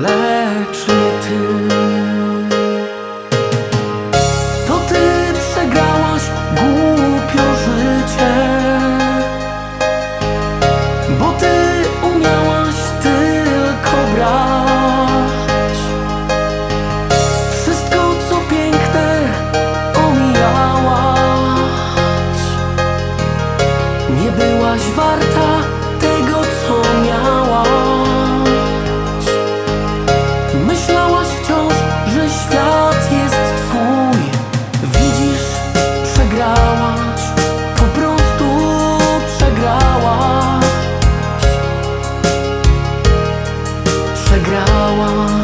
Let want